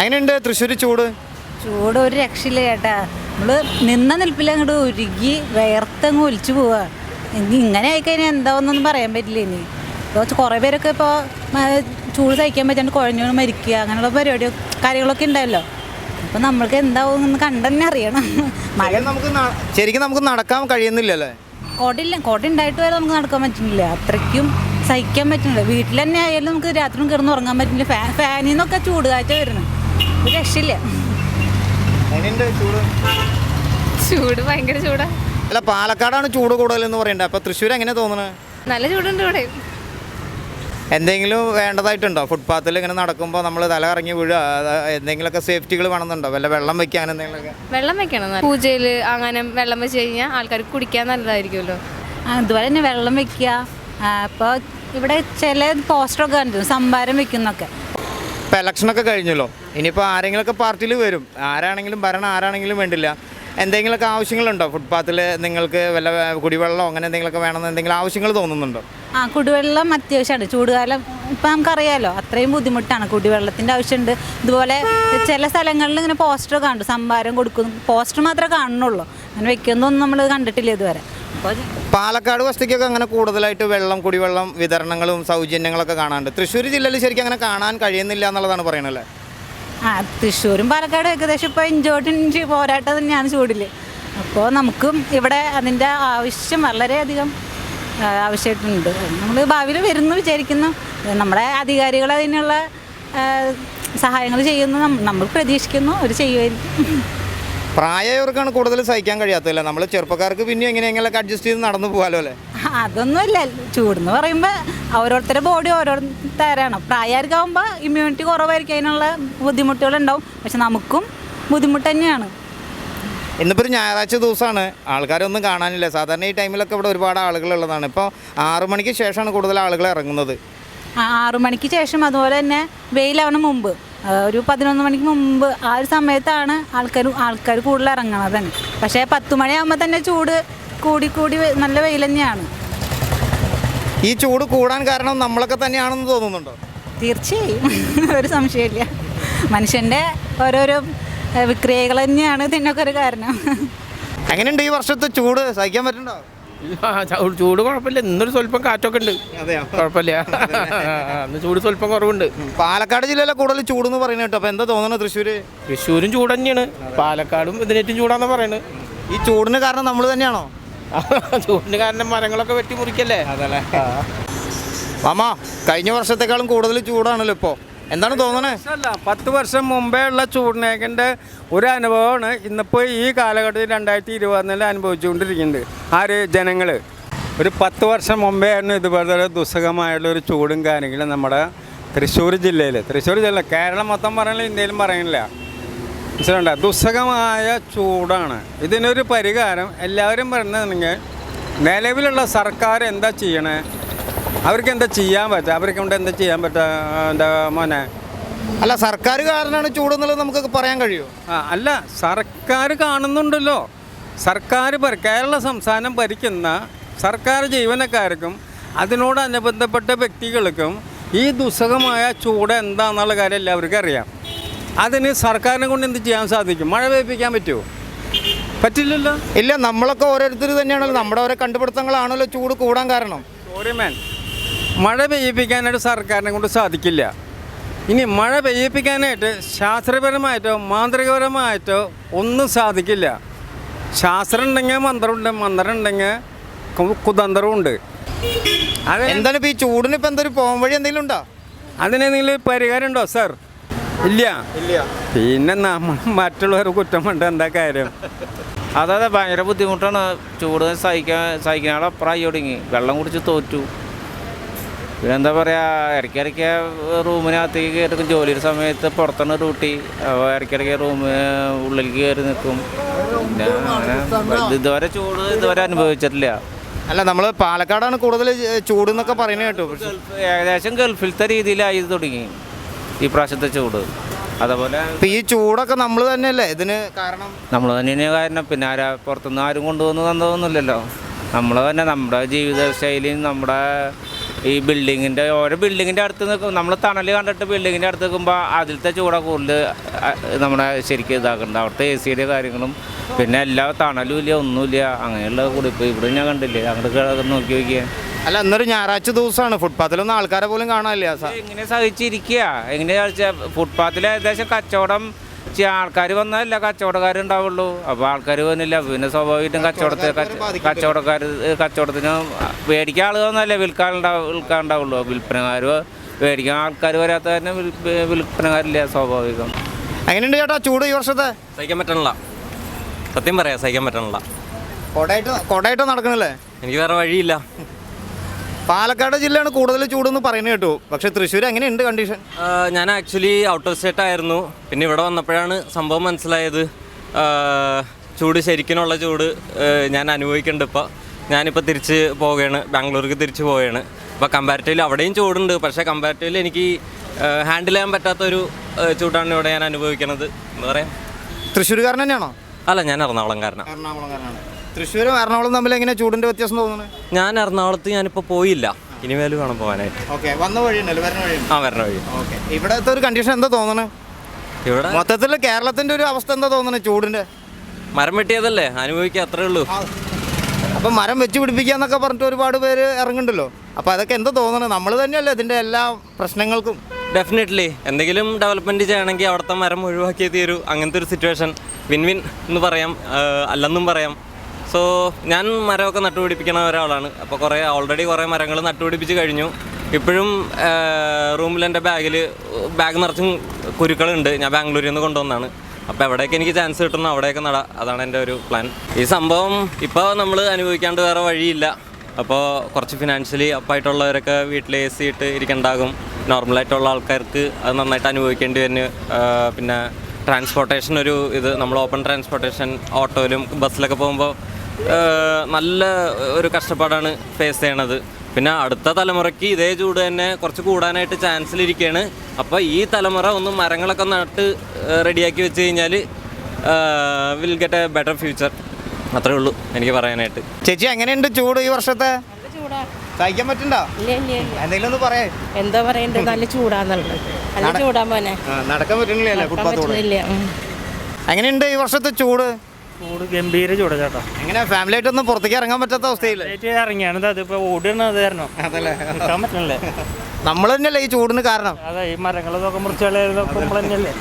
എങ്ങനെയുണ്ട് തൃശ്ശൂർ ചൂട്? ചൂട് ഒരു രക്ഷയില്ല ചേട്ടാ. നമ്മൾ നിന്ന നിൽപ്പിൽ അങ്ങോട്ട് ഉരുകി വേർത്തങ്ങ് ഒലിച്ചു പോവാ. ഇനി ഇങ്ങനെ ആയിക്കഴിഞ്ഞാൽ എന്താവെന്നൊന്നും പറയാൻ പറ്റില്ല ഇനി. ഇപ്പോൾ കുറേ പേരൊക്കെ ഇപ്പോൾ ചൂട് സഹിക്കാൻ പറ്റാണ്ട് കുഴഞ്ഞു മരിക്കുക അങ്ങനെയുള്ള പരിപാടി കാര്യങ്ങളൊക്കെ ഉണ്ടായല്ലോ അപ്പോൾ നമ്മൾക്ക് എന്താവും എന്ന് കണ്ടെന്നെ അറിയണം. മഴ ശരിക്കും നമുക്ക് ശരിക്കും നമുക്ക് നടക്കാൻ കഴിയുന്നില്ലല്ലേ? കൊടില്ല കോട്ട ഉണ്ടായിട്ട് വരെ നമുക്ക് നടക്കാൻ പറ്റുന്നില്ല. അത്രയ്ക്കും സഹിക്കാൻ പറ്റുന്നില്ല. വീട്ടിൽ തന്നെ ആയാലും നമുക്ക് രാത്രി കിടന്ന് ഉറങ്ങാൻ പറ്റുന്നില്ല. ഫാനിന്നൊക്കെ ഫാനിൽ നിന്നൊക്കെ ചൂട് കാറ്റ ഒരു രക്ഷയില്ല. ചൂട്. ചൂട് ഭയങ്കര ചൂടാ. അല്ല പാലക്കാടാണ് ചൂട് കൂടുതലെന്ന് പറയുന്നത് അപ്പോൾ തൃശ്ശൂർ എങ്ങനെ തോന്നുന്നത് നല്ല ചൂടുണ്ട് ഇവിടെ. എന്തെങ്കിലും വേണ്ടതായിട്ടുണ്ടോ? ഫുട്പാത്തിൽ ഇങ്ങനെ നടക്കുമ്പോൾ നമ്മൾ തല കറങ്ങി വീഴുക എന്തെങ്കിലും എന്തെങ്കിലുമൊക്കെ സേഫ്റ്റികൾ വേണമെന്നുണ്ടോ? വല്ല വെള്ളം വെക്കാൻ എന്തെങ്കിലുമൊക്കെ? വെള്ളം വെക്കണം പൂജയിൽ പൂജയിൽ അങ്ങനെ വെള്ളം വെച്ച് കഴിഞ്ഞാൽ ആൾക്കാർക്ക് കുടിക്കാൻ നല്ലതായിരിക്കുമല്ലോ. അതുപോലെ തന്നെ വെള്ളം വെക്കുക. ഇപ്പോൾ ഇവിടെ ചില പോസ്റ്ററൊക്കെ കണ്ടിരുന്നു. സംഭാരം വെക്കുന്നൊക്കെ. ഇപ്പോൾ ഇലക്ഷനൊക്കെ കഴിഞ്ഞല്ലോ. ഇനിയിപ്പോൾ ആരെങ്കിലുമൊക്കെ പാർട്ടിയിൽ വരും. ആരാണെങ്കിലും ഭരണം ആരാണെങ്കിലും വേണ്ടില്ല. എന്തെങ്കിലുമൊക്കെ ആവശ്യങ്ങളുണ്ടോ? ഫുട്പാത്തിൽ നിങ്ങൾക്ക് വല്ല കുടിവെള്ളമോ അങ്ങനെ എന്തെങ്കിലുമൊക്കെ വേണമെന്ന് എന്തെങ്കിലും ആവശ്യങ്ങൾ തോന്നുന്നുണ്ടോ? ആ കുടിവെള്ളം അത്യാവശ്യമാണ്. ചൂടുകാലം ഇപ്പം നമുക്കറിയാലോ അത്രയും ബുദ്ധിമുട്ടാണ്. കുടിവെള്ളത്തിന്റെ ആവശ്യമുണ്ട്. ഇതുപോലെ ചില സ്ഥലങ്ങളിൽ ഇങ്ങനെ പോസ്റ്റർ കാണും സംഭാരം കൊടുക്കുന്നു പോസ്റ്റർ മാത്രമേ കാണുന്നുള്ളൂ. അങ്ങനെ വെക്കുന്നൊന്നും നമ്മൾ കണ്ടിട്ടില്ല ഇതുവരെ. പാലക്കാട് വസ്തിക്കൊക്കെ അങ്ങനെ കൂടുതലായിട്ട് വെള്ളം കുടിവെള്ളം വിതരണങ്ങളും സൗജന്യങ്ങളൊക്കെ കാണാനുണ്ട് തൃശ്ശൂർ ജില്ലയിൽ ശരിക്കും അങ്ങനെ കാണാൻ കഴിയുന്നില്ല എന്നുള്ളതാണ് പറയണല്ലേ ആ തൃശ്ശൂരും പാലക്കാടും ഏകദേശം ഇപ്പോൾ ഇഞ്ചോട്ടിഞ്ച് പോരാട്ടം തന്നെയാണ് ചൂടിൽ. അപ്പോൾ നമുക്കും ഇവിടെ അതിന്റെ ആവശ്യം വളരെയധികം ആവശ്യമായിട്ടുണ്ട്. നമ്മൾ ഭാവിയിൽ വരുന്നു വിചാരിക്കുന്നു. നമ്മുടെ അധികാരികൾ അതിനുള്ള സഹായങ്ങൾ ചെയ്യുന്നു. നമ്മൾ പ്രതീക്ഷിക്കുന്നു അവർ ചെയ്യുമായിരിക്കും. പ്രായമായവർക്കാണ് കൂടുതൽ സഹിക്കാൻ കഴിയാത്തല്ലേ നമ്മൾ ചെറുപ്പക്കാർക്ക് പിന്നെ എങ്ങനെയെങ്കിലൊക്കെ അഡ്ജസ്റ്റ് ചെയ്ത് നടന്നു പോകാലോ അല്ലേ? അതൊന്നുമില്ല. ചൂടെന്ന് പറയുമ്പോൾ ഓരോരുത്തരുടെ ബോഡി ഓരോ തരാണ്. പ്രായമായിരിക്കാവുമ്പോൾ ഇമ്മ്യൂണിറ്റി കുറവായിരിക്കും. അതിനുള്ള ബുദ്ധിമുട്ടുകളുണ്ടാവും. പക്ഷെ നമുക്കും ബുദ്ധിമുട്ട് തന്നെയാണ്. ഇന്നിപ്പോൾ ഒരു ഞായറാഴ്ച ദിവസമാണ്. ആൾക്കാരൊന്നും കാണാനില്ല. സാധാരണ ഈ ടൈമിലൊക്കെ ഇവിടെ ഒരുപാട് ആളുകൾ ഉള്ളതാണ് ഇപ്പോൾ ആറു മണിക്ക് ശേഷമാണ് കൂടുതൽ ആളുകൾ ഇറങ്ങുന്നത്. ആറു മണിക്ക് ശേഷം അതുപോലെ തന്നെ വെയിലാവണ മുമ്പ്. ഒരു പതിനൊന്ന് മണിക്ക് മുമ്പ് ആ ഒരു സമയത്താണ് ആൾക്കാർ ആൾക്കാർ കൂടുതൽ ഇറങ്ങണത് തന്നെ. പക്ഷേ പത്ത് മണിയാകുമ്പോൾ തന്നെ ചൂട് കൂടി കൂടി നല്ല വെയിൽ തന്നെയാണ്. ഈ ചൂട് കൂടാൻ കാരണം നമ്മളൊക്കെ തന്നെയാണെന്ന് തോന്നുന്നുണ്ടോ? തീർച്ചയായും. ഒരു സംശയമില്ല. മനുഷ്യന്റെ ഓരോരോ വിക്രിയകൾ തന്നെയാണ് ഇതിനൊക്കെ ഒരു കാരണം. എങ്ങനെയുണ്ട് ഈ വർഷത്തെ ചൂട്? സഹിക്കാൻ പറ്റുന്നുണ്ടോ? ചൂട് കുഴപ്പമില്ല. ഇന്നൊരു സ്വല്പം കാറ്റൊക്കെ ഉണ്ട്. കുഴപ്പമില്ല. ഇന്ന് ചൂട് സ്വല്പം കുറവുണ്ട്. പാലക്കാട് ജില്ലയിലെ കൂടുതൽ ചൂട് എന്ന് പറയുന്നത് കേട്ടോ. അപ്പൊ എന്താ തോന്നുന്നത് തൃശ്ശൂര്? തൃശ്ശൂരും ചൂട് തന്നെയാണ്. പാലക്കാടും ഇതിനേറ്റും ചൂടാന്ന് പറയുന്നത് ഈ ചൂടിന് കാരണം നമ്മൾ തന്നെയാണോ? ചൂടിന് കാരണം മരങ്ങളൊക്കെ വെട്ടി മുറിക്കല്ലേ? അതല്ലേ മാമാ കഴിഞ്ഞ വർഷത്തെക്കാളും കൂടുതൽ ചൂടാണല്ലോ ഇപ്പോൾ എന്താണ് തോന്നണേ? അല്ല പത്ത് വർഷം മുമ്പേ ഉള്ള ചൂടിനേക്കിന്റെ ഒരു അനുഭവമാണ് ഇന്നിപ്പോൾ ഈ കാലഘട്ടത്തിൽ രണ്ടായിരത്തി ഇരുപതിൽ അനുഭവിച്ചുകൊണ്ടിരിക്കുന്നുണ്ട് ആര്? ജനങ്ങൾ ഒരു പത്ത് വർഷം മുമ്പേ ആയിരുന്നു ഇതുപോലെ ദുസ്സഹമായുള്ള ഒരു ചൂടും കാര്യങ്ങളും നമ്മുടെ തൃശ്ശൂർ ജില്ലയിൽ തൃശ്ശൂർ ജില്ല കേരളം മൊത്തം പറയണില്ല ഇന്ത്യയിലും പറയണില്ല. മനസ്സിലുണ്ട ദുസ്സഹമായ ചൂടാണ്. ഇതിനൊരു പരിഹാരം എല്ലാവരും പറയുന്നതെങ്കിൽ നിലവിലുള്ള സർക്കാർ എന്താ ചെയ്യണേ? അവർക്ക് എന്താ ചെയ്യാൻ പറ്റുക അവർക്ക് കൊണ്ട് എന്താ ചെയ്യാൻ പറ്റുക എന്താ മോനെ? അല്ല സർക്കാർ കാരണമാണ് ചൂട് എന്നുള്ളത് നമുക്ക് പറയാൻ കഴിയുമോ ആ അല്ല സർക്കാർ കാണുന്നുണ്ടല്ലോ. സർക്കാർ കേരള സംസ്ഥാനം ഭരിക്കുന്ന സർക്കാർ ജീവനക്കാർക്കും അതിനോട് അതിനോടനുബന്ധപ്പെട്ട വ്യക്തികൾക്കും ഈ ദുസ്സഹമായ ചൂട് എന്താണെന്നുള്ള കാര്യം എല്ലാവർക്കും അറിയാം. അതിന് സർക്കാരിനെ കൊണ്ട് എന്ത് ചെയ്യാൻ സാധിക്കും? മഴ പെയ്പ്പിക്കാൻ പറ്റുമോ പറ്റില്ലല്ലോ. ഇല്ല നമ്മളൊക്കെ ഓരോരുത്തർ തന്നെയാണല്ലോ. നമ്മുടെ ഓരോ കണ്ടുപിടുത്തങ്ങളാണല്ലോ ചൂട് കൂടാൻ കാരണം. സോറി മാൻ മഴ പെയ്യിപ്പിക്കാനായിട്ട് സർക്കാരിനെ കൊണ്ട് സാധിക്കില്ല. ഇനി മഴ പെയ്യിപ്പിക്കാനായിട്ട് ശാസ്ത്രപരമായിട്ടോ മാന്ത്രികപരമായിട്ടോ ഒന്നും സാധിക്കില്ല. ശാസ്ത്രം ഉണ്ടെങ്കിൽ മന്ത്രമുണ്ട് മന്ത്രം ഉണ്ടെങ്കിൽ കുതന്ത്രമുണ്ട് കുതന്ത്രവും ഉണ്ട് അത് എന്താണ് ഇപ്പോൾ ഈ ചൂടിന് ഇപ്പം എന്തൊരു പോകാൻ വഴി എന്തെങ്കിലും ഉണ്ടോ? അതിനെന്തെങ്കിലും പരിഹാരം ഉണ്ടോ സാർ? ഇല്ല. ഇല്ല. പിന്നെ നമ്മൾ മറ്റുള്ളവർ കുറ്റം കൊണ്ട് എന്താ കാര്യം? അതെ അതെ ഭയങ്കര ബുദ്ധിമുട്ടാണ്. ചൂട് സഹിക്കാൻ സഹിക്കാനുള്ള അപ്പുറമായി തുടങ്ങി വെള്ളം കുടിച്ച് തോറ്റു. പിന്നെ എന്താ പറയുക ഇടയ്ക്കിടയ്ക്ക് റൂമിനകത്തേക്ക് കയറി ജോലിയുടെ സമയത്ത് പുറത്താണ് ഡ്യൂട്ടി. അപ്പോൾ ഇടയ്ക്കിടയ്ക്ക് റൂമിന് ഉള്ളിലേക്ക് കയറി നിൽക്കും. പിന്നെ അങ്ങനെ ഇത് ഇതുവരെ ചൂട് ഇതുവരെ അനുഭവിച്ചിട്ടില്ല. അല്ല നമ്മൾ പാലക്കാടാണ് കൂടുതൽ ചൂട് എന്നൊക്കെ പറയുന്നത് കേട്ടോ. ഏകദേശം ഗൾഫിലത്തെ രീതിയിലായി തുടങ്ങി. ഈ പ്രാവശ്യത്തെ ചൂട്. അതേപോലെ ഈ ചൂടൊക്കെ നമ്മൾ തന്നെയല്ലേ? ഇതിന് കാരണം? നമ്മൾ തന്നെയാണ് കാരണം. പിന്നെ ആരാ പുറത്തുനിന്ന് ആരും കൊണ്ടുവന്ന് തന്നതൊന്നുമില്ലല്ലോ. നമ്മൾ തന്നെ നമ്മുടെ ജീവിത ശൈലിയും നമ്മുടെ ഈ ബിൽഡിങ്ങിന്റെ ഓരോ ബിൽഡിങ്ങിന്റെ അടുത്ത് നിൽക്കും. നമ്മൾ തണൽ കണ്ടിട്ട് ബിൽഡിങ്ങിന്റെ അടുത്ത് നിൽക്കുമ്പോൾ അതിലത്തെ ചൂടാ കൂടുതൽ നമ്മുടെ ശരിക്കും ഇതാക്കുന്നുണ്ട് അവിടുത്തെ എ സിയുടെ കാര്യങ്ങളും പിന്നെ എല്ലാ തണലും ഇല്ല ഒന്നുമില്ല. അങ്ങനെയുള്ള കൂടി. ഇപ്പോൾ ഇവിടെ ഞാൻ കണ്ടില്ലേ അങ്ങോട്ട് നോക്കി നോക്കിയാൽ അല്ല ഇന്നൊരു ഞായറാഴ്ച ദിവസമാണ്. ഫുട്പാത്തിലൊന്നും ആൾക്കാരെ പോലും കാണാനില്ല സാർ എങ്ങനെ സഹിച്ചിരിക്കുക വെച്ചാൽ ഫുട്പാത്തിൽ ഏകദേശം കച്ചവടം ആൾക്കാർ വന്നതല്ല കച്ചവടക്കാരുണ്ടാവുള്ളൂ അപ്പോൾ ആൾക്കാർ വന്നില്ല പിന്നെ സ്വാഭാവികമായിട്ടും കച്ചവടത്തെ കച്ചവടക്കാർ കച്ചവടത്തിന് മേടിക്കാൻ ആൾ വന്നല്ലേ വിൽക്കാനുണ്ടാവും വിൽക്കാനുണ്ടാവുള്ളൂ. വിൽപ്പനക്കാർ മേടിക്കാൻ ആൾക്കാർ വരാത്ത തന്നെ വിൽ- വിൽപ്പനക്കാരില്ല സ്വാഭാവികം. എങ്ങനെയുണ്ട് ചേട്ടാ ചൂട് ഈ വർഷത്തെ? സഹിക്കാൻ പറ്റണില്ല. സത്യം പറയാം സഹിക്കാൻ പറ്റണില്ല. കൊടയായിട്ട് കൊടയായിട്ട് നടക്കണല്ലേ? എനിക്ക് വേറെ വഴിയില്ല. പാലക്കാട് ജില്ലയാണ് കൂടുതൽ ചൂടെന്ന് പറയുന്നത് കേട്ടോ. പക്ഷേ തൃശ്ശൂർ എങ്ങനെയുണ്ട് കണ്ടീഷൻ ഞാൻ ആക്ച്വലി ഔട്ട് ഓഫ് സ്റ്റേറ്റ് ആയിരുന്നു. പിന്നെ ഇവിടെ വന്നപ്പോഴാണ് സംഭവം മനസ്സിലായത്. ചൂട് ശരിക്കിനുള്ള ചൂട് ഞാൻ അനുഭവിക്കുന്നുണ്ട് ഇപ്പോൾ ഞാനിപ്പോൾ തിരിച്ച് പോവുകയാണ്. ബാംഗ്ലൂർക്ക് തിരിച്ച് പോവുകയാണ്. അപ്പോൾ കമ്പാരിറ്റീവ്ലി അവിടെയും ചൂടുണ്ട്. പക്ഷേ കമ്പാരിറ്റീവ്ലി എനിക്ക് ഹാൻഡിൽ ചെയ്യാൻ പറ്റാത്തൊരു ചൂടാണ് ഇവിടെ ഞാൻ അനുഭവിക്കുന്നത് എന്താ പറയുക തൃശ്ശൂർകാരൻ തന്നെയാണോ? അല്ല ഞാൻ എറണാകുളംകാരനാണ് എറണാകുളംകാരനാണ്. തൃശ്ശൂരും എറണാകുളം തമ്മിൽ എങ്ങനെ ചൂടിന്റെ വ്യത്യാസം തോന്നുന്നത് ഞാൻ എറണാകുളത്ത് ഞാനിപ്പോൾ പോയില്ല. ഇനിമേൽ വേണം പോകാനായിട്ട്. ഓക്കെ വന്ന വഴിയുണ്ടല്ലോ വരുന്ന വഴിയുണ്ട് ആ വരണ വഴി ഓക്കെ ഇവിടത്തെ ഒരു കണ്ടീഷൻ എന്താ തോന്നുന്നത് ഇവിടെ മൊത്തത്തിൽ കേരളത്തിന്റെ ഒരു അവസ്ഥ എന്താ തോന്നുന്നത് ചൂടിന്റെ? മരം വെട്ടിയതല്ലേ? അനുഭവിക്കുക അത്രേ ഉള്ളൂ. അപ്പം മരം വെച്ച് പിടിപ്പിക്കാന്നൊക്കെ പറഞ്ഞിട്ട് ഒരുപാട് പേര് ഇറങ്ങുന്നുണ്ടല്ലോ. അപ്പോൾ അതൊക്കെ എന്താ തോന്നുന്നത് നമ്മൾ തന്നെയല്ലേ ഇതിന്റെ എല്ലാ പ്രശ്നങ്ങൾക്കും? ഡെഫിനറ്റ്ലി എന്തെങ്കിലും ഡെവലപ്മെന്റ് ചെയ്യണമെങ്കിൽ അവിടുത്തെ മരം ഒഴിവാക്കിയേ തീരൂ. അങ്ങനത്തെ ഒരു സിറ്റുവേഷൻ വിൻ വിൻ എന്ന് പറയാം. അല്ലെന്നും പറയാം. സോ ഞാൻ മരമൊക്കെ നട്ടുപിടിപ്പിക്കുന്ന ഒരാളാണ്. അപ്പോൾ കുറേ ഓൾറെഡി കുറേ മരങ്ങൾ നട്ടുപിടിപ്പിച്ച് കഴിഞ്ഞു. ഇപ്പോഴും റൂമിൽ എന്റെ ബാഗിൽ ബാഗ് നിറച്ചും കുരുക്കളുണ്ട്. ഞാൻ ബാംഗ്ലൂരിൽ നിന്ന് കൊണ്ടുവന്നാണ്. അപ്പോൾ എവിടെയൊക്കെ എനിക്ക് ചാൻസ് കിട്ടുന്നു. അവിടെയൊക്കെ നട. അതാണ് എന്റെ ഒരു പ്ലാൻ ഈ സംഭവം ഇപ്പോൾ നമ്മൾ അനുഭവിക്കാണ്ട് വേറെ വഴിയില്ല. അപ്പോൾ കുറച്ച് ഫിനാൻഷ്യലി അപ്പായിട്ടുള്ളവരൊക്കെ വീട്ടിൽ എ സി ഇട്ട് ഇരിക്കണ്ടാകും. നോർമലായിട്ടുള്ള ആൾക്കാർക്ക് അത് നന്നായിട്ട് അനുഭവിക്കേണ്ടി വരുന്നു പിന്നെ ട്രാൻസ്പോർട്ടേഷൻ ഒരു ഇത്. നമ്മൾ ഓപ്പൺ ട്രാൻസ്പോർട്ടേഷൻ ഓട്ടോയിലും ബസ്സിലൊക്കെ പോകുമ്പോൾ നല്ല ഒരു കഷ്ടപ്പാടാണ് ഫേസ് ചെയ്യണത്. പിന്നെ അടുത്ത തലമുറയ്ക്ക് ഇതേ ചൂട് തന്നെ കുറച്ച് കൂടാനായിട്ട് ചാൻസിലിരിക്കുകയാണ് അപ്പോൾ ഈ തലമുറ ഒന്ന് മരങ്ങളൊക്കെ നട്ട് റെഡിയാക്കി വെച്ച് കഴിഞ്ഞാൽ will get a better future അത്രേ ഉള്ളൂ എനിക്ക് പറയാനായിട്ട്. ചേച്ചി എങ്ങനെയുണ്ട് ചൂട് ഈ വർഷത്തെ? ചൂടാ. സഹിക്കാൻ പറ്റണ്ടോ? ഇല്ല ഇല്ല ഇല്ല. എന്തെങ്കിലും ഒന്ന് പറയേ. എന്താ പറയണ്ടേ? നല്ല ചൂടാന്നുള്ളത് നല്ല ചൂടാ മോനെ. നടക്കാൻ പറ്റണില്ലേ ഫുട്പാത്ത് കൂടെ പറ്റുന്നില്ല. ഉം. എങ്ങനെയുണ്ട് ഈ വർഷത്തെ ചൂട്? ചൂട് ഗംഭീര ചൂടാ ചേട്ടാ എങ്ങനെ ഫാമിലി ആയിട്ടൊന്നും പുറത്തേക്ക് ഇറങ്ങാൻ പറ്റാത്ത അവസ്ഥയില്ലേ? ഏറ്റവും ഇറങ്ങിയാണ്. അതിപ്പോ ഓടുകയാണ് അത് കാരണം. അതല്ലേ. പറ്റണല്ലേ നമ്മൾ തന്നെയല്ലേ ഈ ചൂടിന് കാരണം? അതെ ഈ മരങ്ങളൊക്കെ മുറിച്ച് കളയുന്നതൊക്കെ നമ്മൾ തന്നെയല്ലേ.